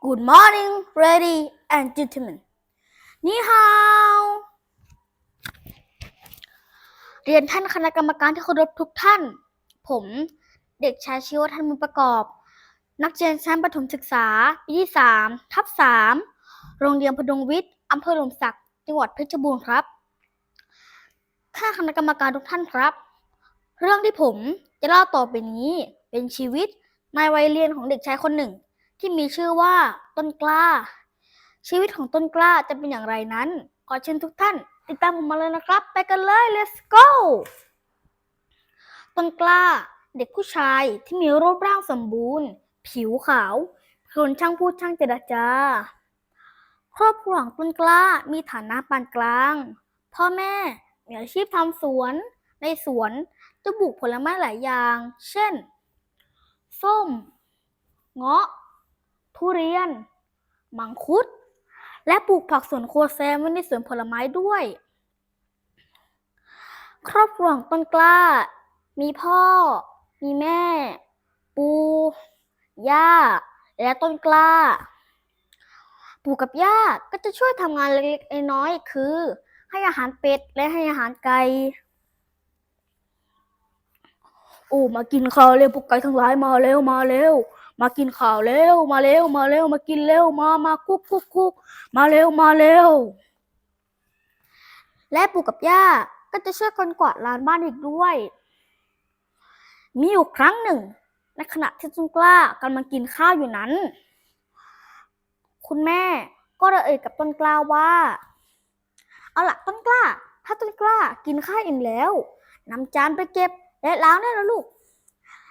Good morning, lady and gentlemen. นี่ฮาวเรียนท่านคณะกรรมการที่เคารพทุกท่าน ผมเด็กชายชิวทันมุญประกอบ นักเรียนชั้นประถมศึกษาปีที่สามทับสามโรงเรียนพดุงวิทย์อำเภอหลมสักดิ์จังหวัดเพชรบูรณ์ครับท่านคณะกรรมการทุกท่านครับ เรื่องที่ผมจะเล่าต่อไปนี้เป็นชีวิตในวัยเรียนของเด็กชายคนหนึ่ง ที่มีชื่อว่าต้นกล้า ชีวิตของต้นกล้าจะเป็นอย่างไรนั้น ขอเชิญทุกท่าน ติดตามผมมาเลยนะครับ ไปกันเลย let's go ต้นกล้าเด็กผู้ชายที่มีรูปร่างสมบูรณ์ ผิวขาวคนช่างพูดช่างเจรจา ครอบครัวของต้นกล้ามีฐานะปานกลาง พ่อแม่มีอาชีพทำสวน ในสวนจะปลูกผลไม้หลายอย่าง เช่น ส้ม เงาะ ทุเรียน มังคุด และปลูกผักสวนครัวแซมไว้ในสวนผลไม้ด้วย ครอบครัวของต้นกล้า มีพ่อ มีแม่ ปู่ย่า และต้นกล้า ปู่กับย่าก็จะช่วยทำงานเล็กๆน้อยๆคือ ให้อาหารเป็ดและให้อาหารไก่โอ้มากินข้าวเร็วพวกไก่ทั้งหลายมาเร็วมาเร็ว มากินข้าวเร็ว มาเร็ว มาเร็ว มากินเร็ว มามาคุกคุกคุกมาเร็ว มาเร็ว และปู่กับย่าก็จะช่วยกันกวาดลานบ้านอีกด้วย มีอยู่ครั้งหนึ่ง ในขณะที่ต้นกล้ากำลังกินข้าวอยู่นั้น คุณแม่ก็ได้เอ่ยกับต้นกล้าว่า เอาล่ะต้นกล้า ถ้าต้นกล้ากินข้าวอิ่มแล้วนำจานไปเก็บและล้างได้แล้วลูก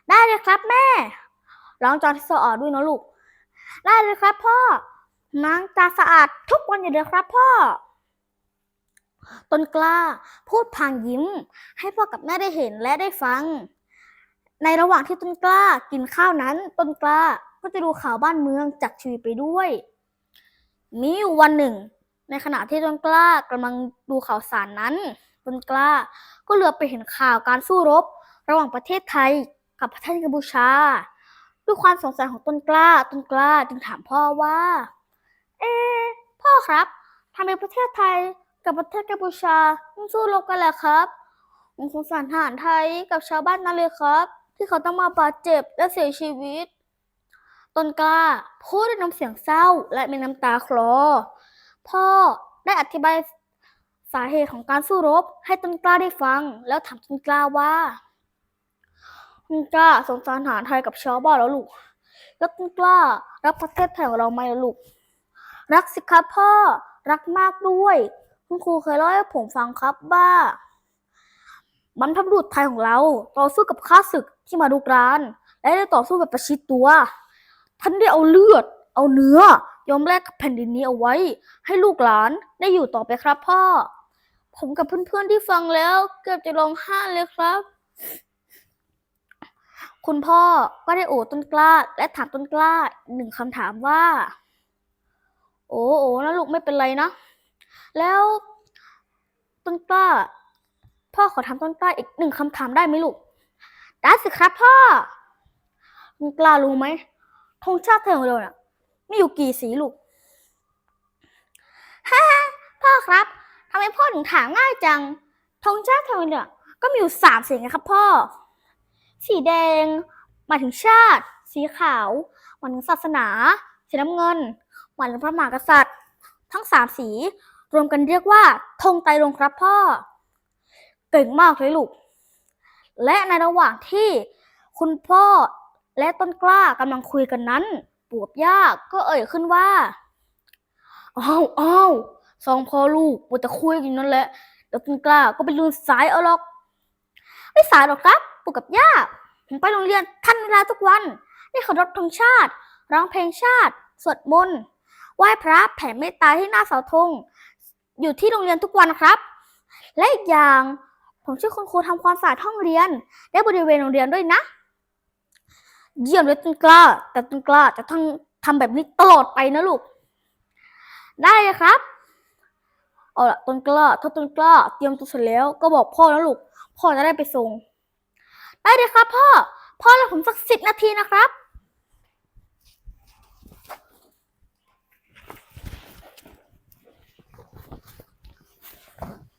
ได้เลยครับแม่ ล้างจานให้สะอาดด้วยนะลูก ได้เลยครับพ่อล้างจานสะอาดทุกวันอยู่เลยครับพ่อ ต้นกล้าพูดพางยิ้ม ให้พ่อกับแม่ได้เห็นและได้ฟัง ในระหว่างที่ต้นกล้ากินข้าวนั้น ต้นกล้าก็จะดูข่าวบ้านเมืองจากชีวิตไปด้วย มีอยู่วันหนึ่ง ในขณะที่ต้นกล้ากำลังดูข่าวสารนั้น ต้นกล้าก็เหลือไปเห็นข่าวการสู้รบ ระหว่างประเทศไทยกับประเทศกัมพูชา ด้วยความสงสัยของต้นกล้า ต้นกล้าจึงถามพ่อว่า เอ พ่อครับทำไมประเทศไทยกับประเทศกัมพูชาต้องสู้รบกันล่ะครับผมสงสารทหารไทยกับชาวบ้านนั่นเลยครับ ที่เขาต้องมาบาดเจ็บและเสียชีวิต ต้นกล้าพูดด้วยน้ำเสียงเศร้าและมีน้ำตาคลอ พ่อได้อธิบายสาเหตุของการสู้รบให้ต้นกล้าได้ฟัง แล้วถามต้นกล้าว่า ต้นกล้าสงสารทหารไทยกับชาวบ้านแล้วลูก แล้วต้นกล้ารักประเทศไทยของเราไหมลูก รักสิครับพ่อ รักมากด้วย คุณครูเคยเล่าให้ผมฟังครับว่าบรรพบุรุษไทยของเราต่อสู้กับข้าศึกที่มารุกราน และได้ต่อสู้แบบประชิดตัว ท่านได้เอาเลือด เอาเนื้อ ยอมแลกกับแผ่นดินนี้เอาไว้ ให้ลูกหลานได้อยู่ต่อไปครับพ่อ ผมกับเพื่อนๆที่ฟังแล้ว เกือบจะร้องไห้เลยครับ คุณพ่อก็ได้โอบต้นกล้า และถามต้นกล้าหนึ่งคำถามว่า โอ้โอ้นะลูกไม่เป็นไรนะ แล้วต้นกล้า พ่อขอถามต้นกล้าอีกหนึ่งคำถามได้ไหมลูก ได้สิครับพ่อต้นกล้ารู้ไหมธงชาติไทยของเราเนี่ยมีอยู่กี่สีลูกฮ่าพ่อครับทำไมพ่อถึงถามง่ายจังธงชาติไทยเราเนี่ยก็มีอยู่สามสีไงครับพ่อ สีแดง หมายถึงชาติ สีขาวหมายถึงศาสนา สีน้ำเงิน หมายถึงพระมหากษัตริย์ ทั้งสามสี รวมกันเรียกว่าธงไตรรงครับพ่อ เก่งมากเลยลูก และในระหว่างที่คุณพ่อและต้นกล้ากำลังคุยกันนั้นปู่กับย่าก็เอ่ยขึ้นว่าอ้าวอ้าวสองพ่อลูกมัวแต่คุยกันนั่นแหละเดี๋ยวต้นกล้าก็ไปลืมสายเอาหรอก ไม่สายหรอกครับ ปู่กับย่า ผมไปโรงเรียนทันเวลาทุกวัน ได้เคารพธงชาติ ร้องเพลงชาติ สวดมนต์ ไหว้พระแผ่เมตตาที่หน้าเสาธง อยู่ที่โรงเรียนทุกวันครับ และอีกอย่าง ผมช่วยคุณครูทำความสะอาดห้องเรียนและบริเวณโรงเรียนด้วยนะ เยี่ยมเลยต้นกล้า แต่ต้นกล้าจะต้องทำแบบนี้ตลอดไปนะลูก ได้เลยครับเอาล่ะต้นกล้าถ้าต้นกล้าเตรียมตัวเสร็จแล้วก็บอกพ่อนะลูก พ่อจะได้ไปส่ง ได้เลยครับพ่อ พ่อรอผมสักสิบนาทีนะครับ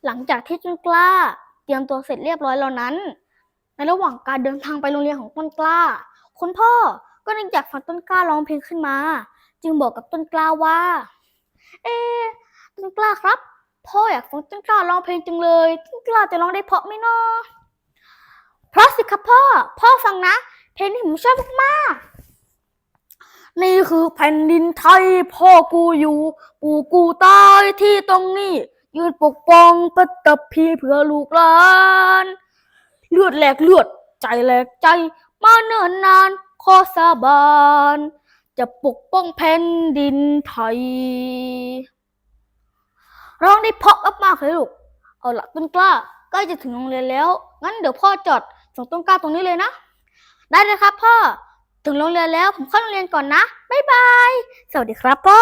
หลังจากที่ต้นกล้า เตรียมตัวเสร็จเรียบร้อยแล้วนั้น ในระหว่างการเดินทางไปโรงเรียนของต้นกล้า คุณพ่อก็นึกอยากฟังต้นกล้าร้องเพลงขึ้นมา จึงบอกกับต้นกล้าว่า เอ๊ต้นกล้าครับ พ่ออยากฟังต้นกล้าร้องเพลงจังเลย ต้นกล้าจะร้องได้เพราะไหมเนาะ เพราะสิครับพ่อ พ่อฟังนะ เพลงที่ผมชอบมากๆนี่คือแผ่นดินไทย พ่อกูอยู่ ปู่กูตายที่ตรงนี้ ยืนปกป้องปัตตภีเพื่อลูกหลาน เลือดแหลกเลือด ใจแหลกใจ มาเนิ่นนาน ขอสาบาน จะปกป้องแผ่นดินไทย ร้องได้เพราะมากๆเลยลูก เอาละต้นกล้าใกล้จะถึงโรงเรียนแล้ว งั้นเดี๋ยวพ่อจอด ส่งต้นกล้าตรงนี้เลยนะ ได้เลยครับพ่อ ถึงโรงเรียนแล้วผมเข้าโรงเรียนก่อนนะบ๊ายบาย สวัสดีครับพ่อ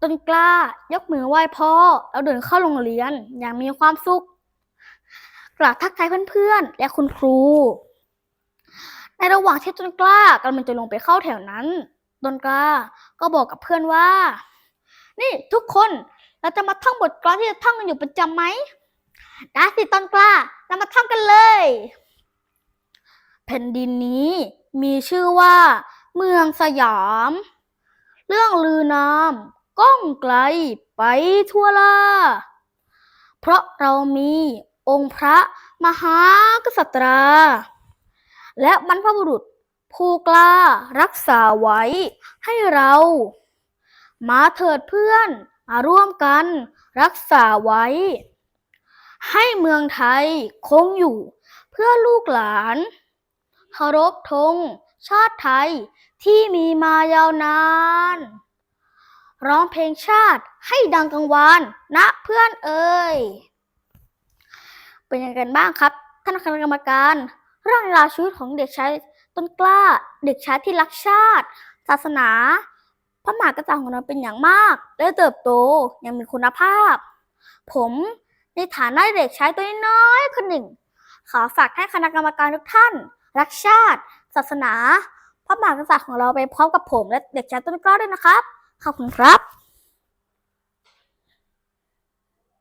ต้นกล้ายกมือไหว้พ่อ แล้วเดินเข้าโรงเรียนอย่างมีความสุข กราบทักทายเพื่อนๆ และคุณครู ในระหว่างที่ต้นกล้ากำลังจะลงไปเข้าแถวนั้น ต้นกล้าก็บอกกับเพื่อนว่า นี่ทุกคนเราจะมาท่องบทกลอนที่จะท่องกันอยู่ประจำไหม ได้สิต้นกล้าเรามาท่องกันเลย แผ่นดินนี้มีชื่อว่า เมืองสยาม เรื่องลือนามก้องไกลไปทั่วลาเพราะเรามีองค์พระมหากษัตรา และบรรพบุรุษผู้กล้ารักษาไว้ให้เรา มาเถิดเพื่อนมาร่วมกันรักษาไว้ ให้เมืองไทยคงอยู่ เพื่อลูกหลานเคารพธงชาติไทยที่มีมายาวนาน ร้องเพลงชาติให้ดังกังวานนะเพื่อนเอ่ยเป็นยังไงกันบ้างครับ ท่านคณะกรรมการ เรื่องราวชีวิตของเด็กชายต้นกล้า เด็กชายที่รักชาติ ศาสนา พระมหากษัตริย์ของเราเป็นอย่างมาก และเติบโตอย่างมีคุณภาพ ผม ในฐานะเด็กชายตัวน้อยคนหนึ่ง ขอฝากให้คณะกรรมการทุกท่าน รักชาติ ศาสนา พระมหากษัตริย์ของเราไปพร้อมกับผมและเด็กชายต้นกล้าด้วยนะครับ ขอบคุณครับ